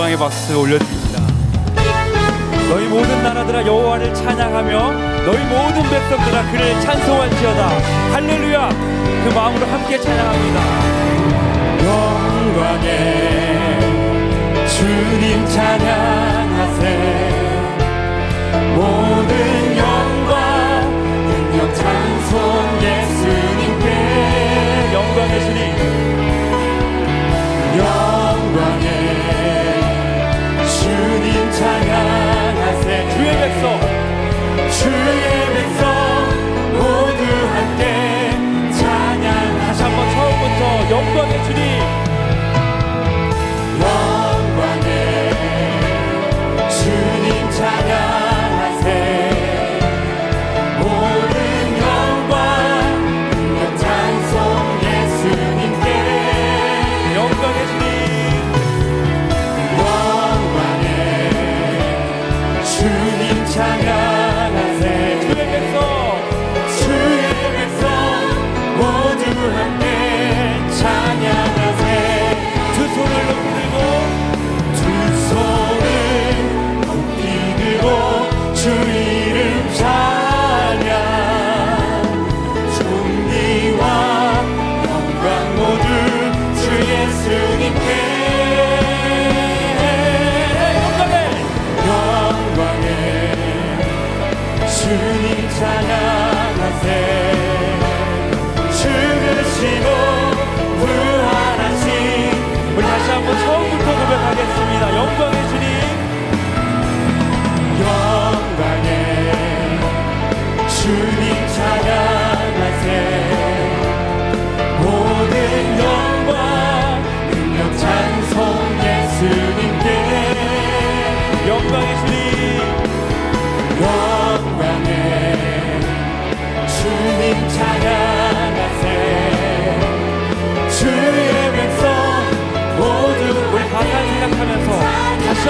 영광의 박수 올려드립니다. 너희 모든 나라들아 여호와를 찬양하며 너희 모든 백성들아 그를 찬송할지어다 할렐루야 그 마음으로 함께 찬양합니다. 영광의 주님 찬양하세 모든 찬양하세 주의 백성. 주의 백성.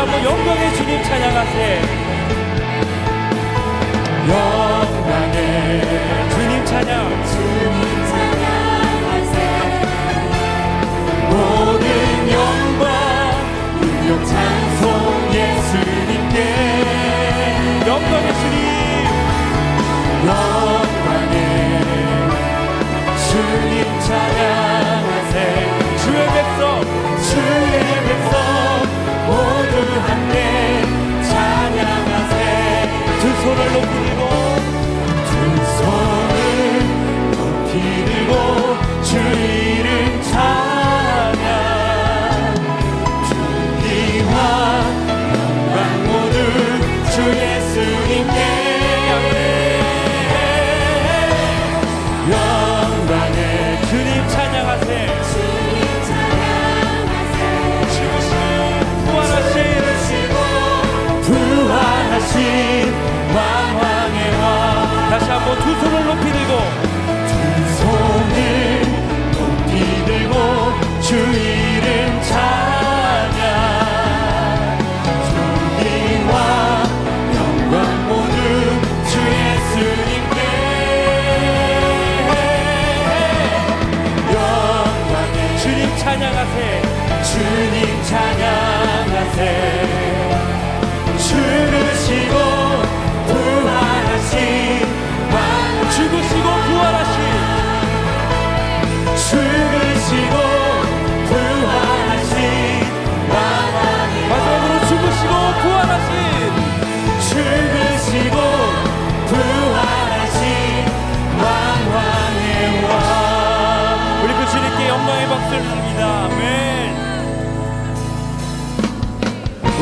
한번 영광의 주님 찬양하세요.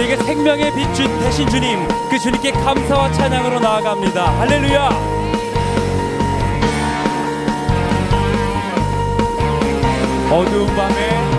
우리에게 생명의 빛 주, 대신 주님 그 주님께 감사와 찬양으로 나아갑니다. 할렐루야! 어두운 밤에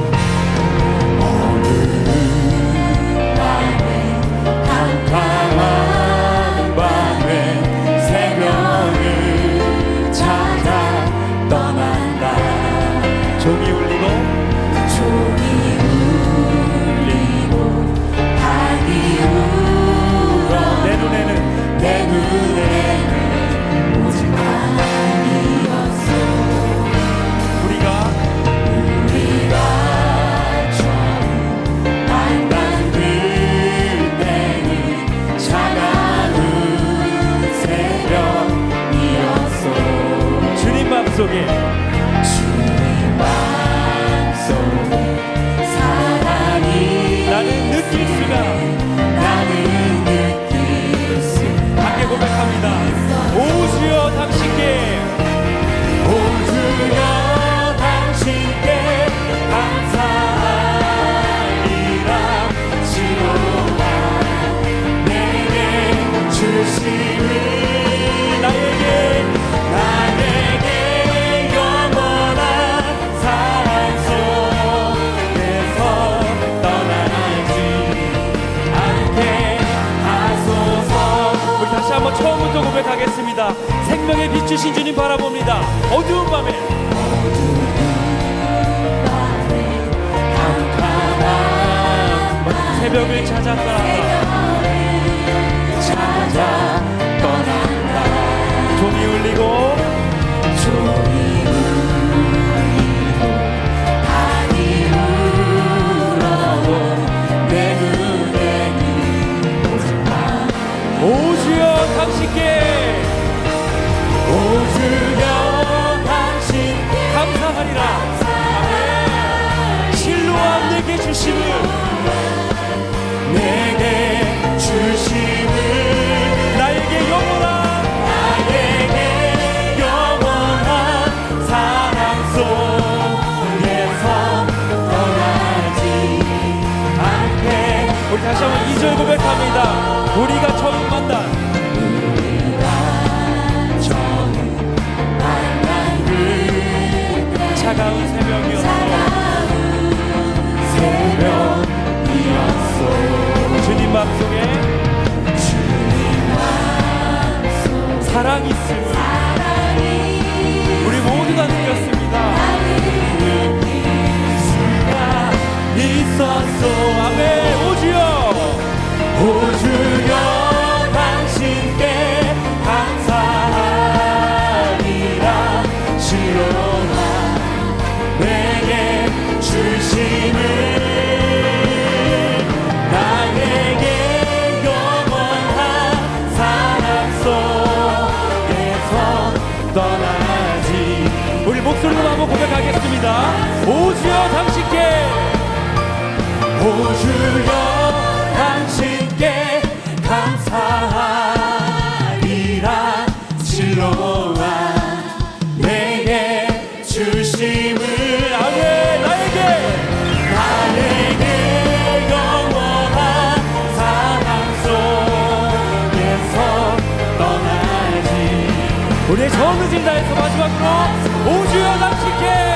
우리의 전우진다에서 마지막으로 오주연 함께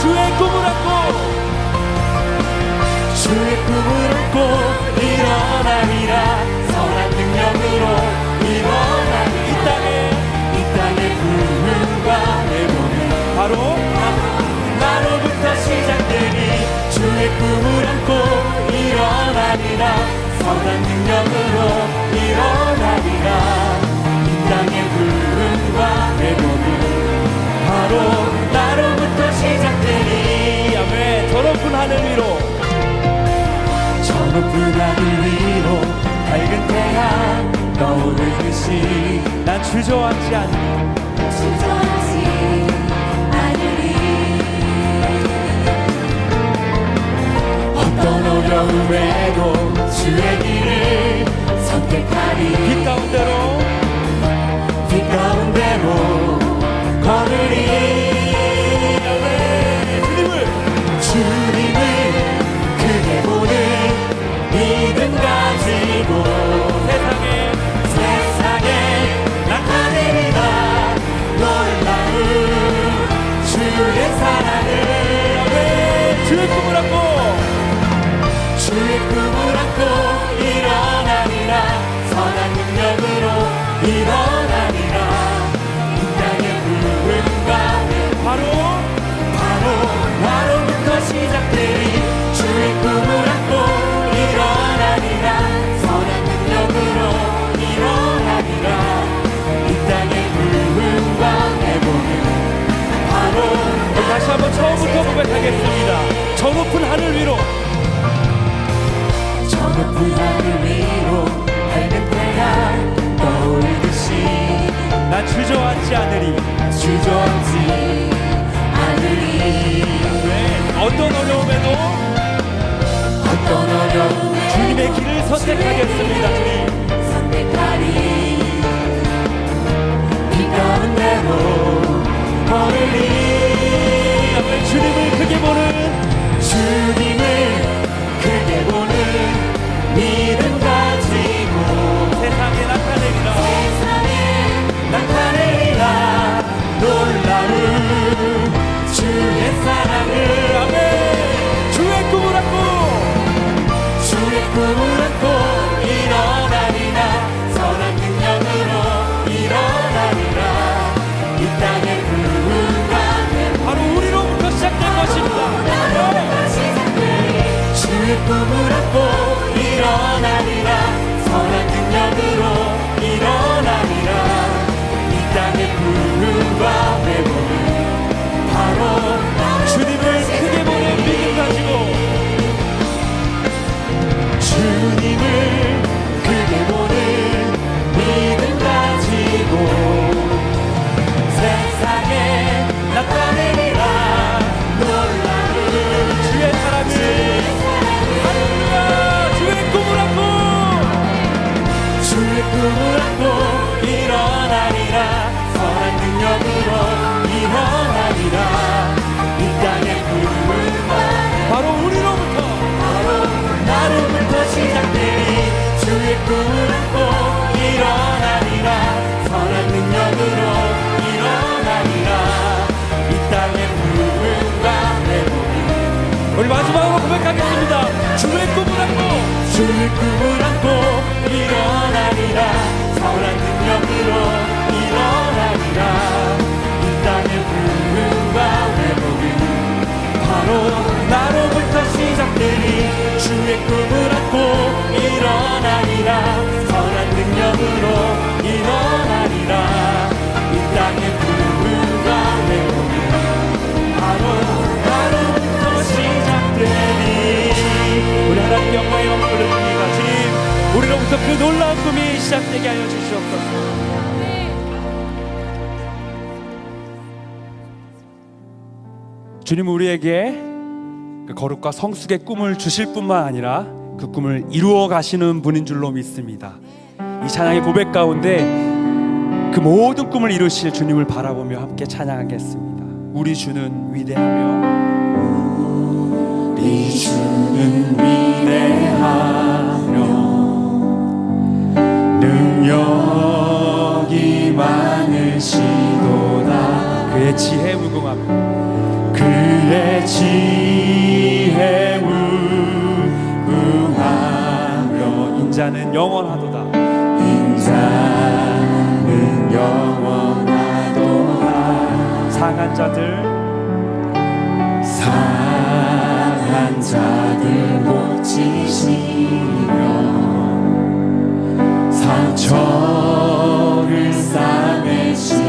주의 꿈을 안고 주의 꿈을 안고 일어나. around. 저 높은 하늘 위로. 저 높은 하늘 위로 밝은 태양 떠오르듯이 난 주저앉지 않으리. 주저앉지 않으리. 네, 어떤 어려움에도 어떤 어려움에 주님의 길을 선택하겠습니다 주님 선택하리. 이 가운데로 걸으리 주님을 크게 보는 주님 주 주의 꿈을 안고 일어나리라. 선한 능력으로 일어나리라. 이 땅의 부흥과 회복이 바로 나로부터 시작되니 우리 하나님 영광의 영광을 드립니다 주님 우리로부터 그 놀라운 꿈이 시작되게 하여 주시옵소서. 주님 우리에게 그 거룩과 성숙의 꿈을 주실 뿐만 아니라 그 꿈을 이루어 가시는 분인 줄로 믿습니다. 이 찬양의 고백 가운데 그 모든 꿈을 이루실 주님을 바라보며 함께 찬양하겠습니다. 우리 주는 위대하며 우리 주는 위대하며 능력이 많으시도다 그의 지혜 무궁하며 인자는 영원하도다. 인자는 영원하도다 상한 자들 상한 자들 고치시며 상처를 싸매시도다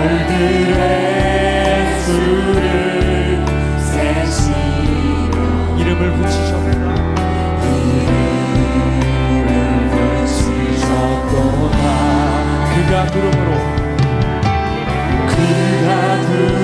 얼굴의 수를 세시며 이름을 붙이셨구나 이름을 붙이셨구나 그가 그름으로 그가 그름으로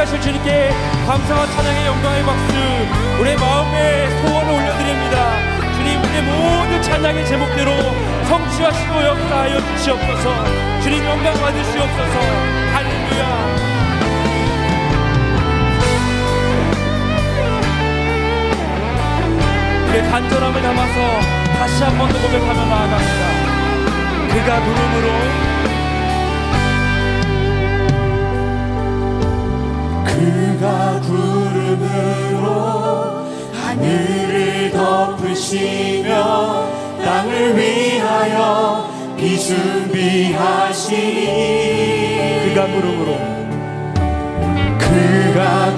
가실 주님께 감사와 찬양의 영광의 박수 우리의 마음에 소원을 올려드립니다. 주님 우리의 모든 찬양의 제목대로 성취하시고 역사하여 주시옵소서. 주님 영광 받으시옵소서. 할렐루야. 우리의 간절함을 담아서 다시 한 번 더 고백하며 나아갑니다. 그가 누름으로 그가 구름으로 하늘을 덮으시며 땅을 위하여 비준비하시니 그가 구름으로. 그가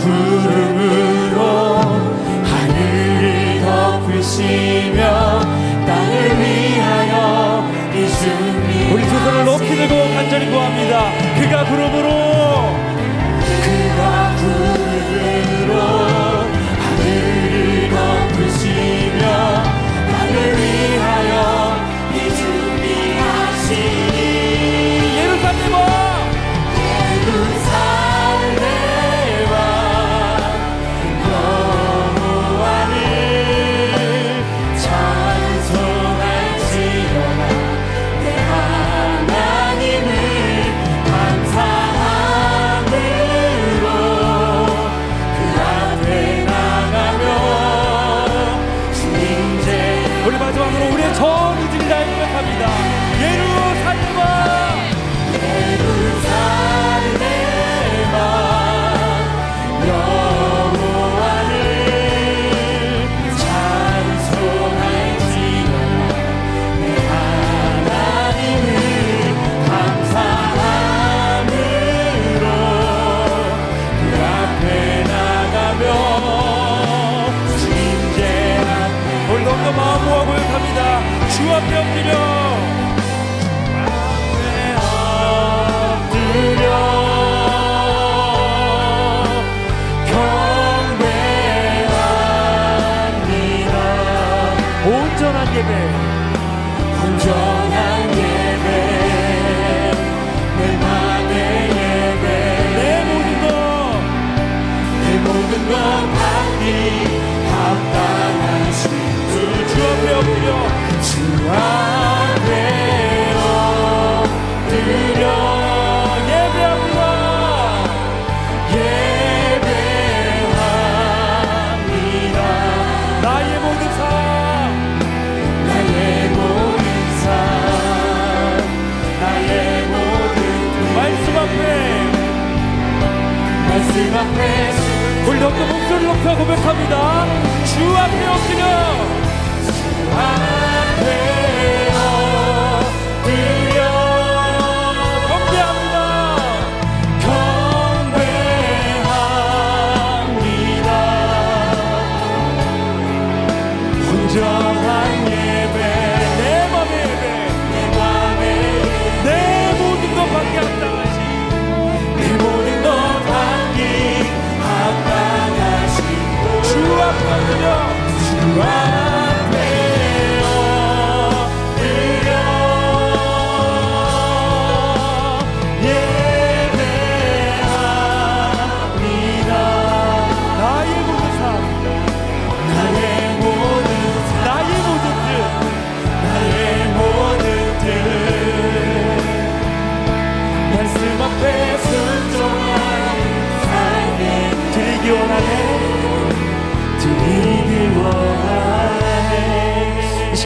고백합니다. 주 앞에 엎드려. Wow.